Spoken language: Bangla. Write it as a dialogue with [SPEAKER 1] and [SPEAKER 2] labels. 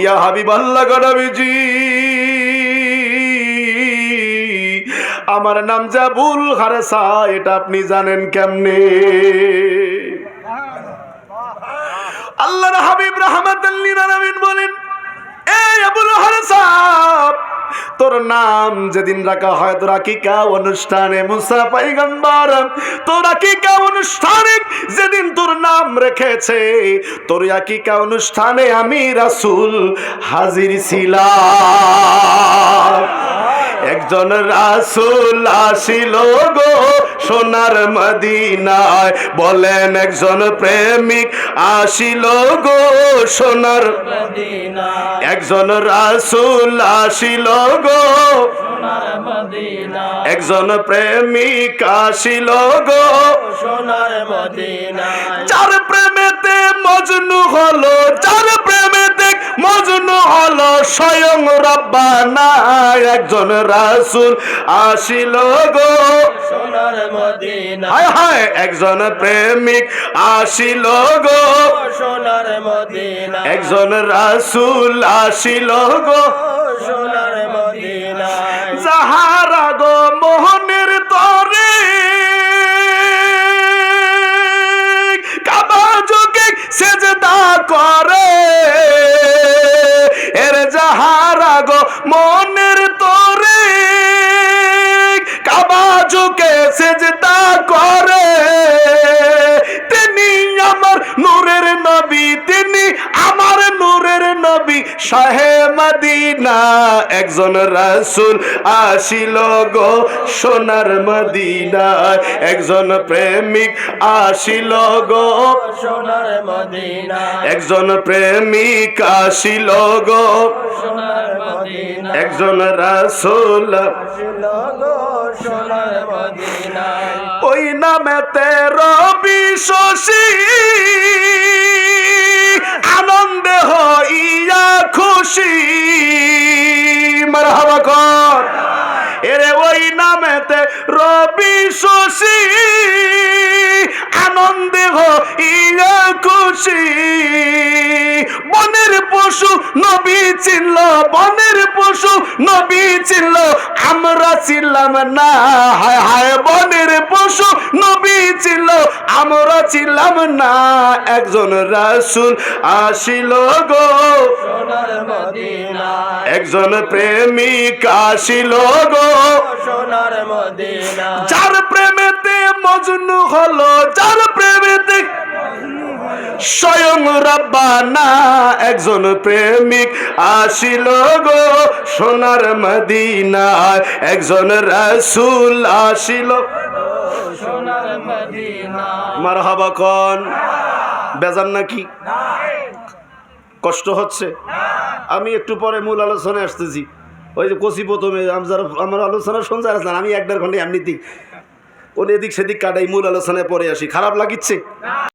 [SPEAKER 1] ইয়া হাবিব আল্লাহ গনবীজি আমার নাম জাবুল হারেসা এটা আপনি জানেন কেমনে? আল্লাহর হাবিব রহমাতাল্লিল আলামিন বলেন, এই আবুল হারেসা তোর নাম যেদিন রাখা হয়, তোর আকিকা অনুষ্ঠানে মুসা পাইগম্বর তোর আকিকা অনুষ্ঠানে যেদিন তোর নাম রেখেছে। তোর আকিকা অনুষ্ঠানে আমি রাসুল হাজির ছিলাম। একজন রাসুল আসিল গো। সোনার মদিনায় বলেন একজন প্রেমিক আসিল গো সোনার একজন রাসূল আসিল গো একজন প্রেমিক আসিল গো
[SPEAKER 2] সোনার মদিনা
[SPEAKER 1] যার প্রেমেতে মজনু হলো স্বয়ং রব্বানা একজন রাসুল আসিল গো।
[SPEAKER 2] সোনার মদিনা।
[SPEAKER 1] হায় হায় একজন প্রেমিক আসিল গো।
[SPEAKER 2] সোনার মদিনা।
[SPEAKER 1] একজন রাসুল আসিল গো। যোগে সেজদা করে? তিনি আমার নূরের নবী, তিনি আমার নূরের নবী। শাহে মদিনা, একজন রাসূল আসিল গো সোনার মদিনা একজন প্রেমিক আসিল গো
[SPEAKER 2] সোনার মদিনা
[SPEAKER 1] একজন প্রেমিক আসিল গো
[SPEAKER 2] সোনার মদিনা
[SPEAKER 1] একজন রাসূল
[SPEAKER 2] ছিল গো সোনার মদিনা
[SPEAKER 1] ওই নামেতে রবি শশী আনন্দে হইয়া খুশি। মারহাবা এরে ওই নামেতে রবি শশী আনন্দে হইয়া খুশি। পশু নবী চিনল বনের পশু নবী চিনল আমরা ছিলাম না হায় হায় বনের পশু নবী ছিল আমরা ছিলাম না একজন রাসূল আসিল গো।
[SPEAKER 2] সোনার মদিনা।
[SPEAKER 1] একজন প্রেমিক আসিল গো।
[SPEAKER 2] সোনার মদিনা।
[SPEAKER 1] যার প্রেমেতে মজনু হলো যার প্রেমেতে স্বয়ং রব্বানা একজন প্রেমিক আসিল গো সোনার মদিনায়। একজন রাসূল আসিল।
[SPEAKER 2] মদিনা
[SPEAKER 1] মারহাবা কন। বেজান নাকি? কষ্ট হচ্ছে? আমি একটু পরে মূল আলোচনায় আসতেছি। ওই যে কচি প্রথমে আমার আলোচনা শুনতে আসলাম আমি এক দেড় ঘণ্টা এমনিতেই। কোন এদিক সেদিক কাটাই, মূল আলোচনায় পরে আসি। খারাপ লাগিচ্ছে?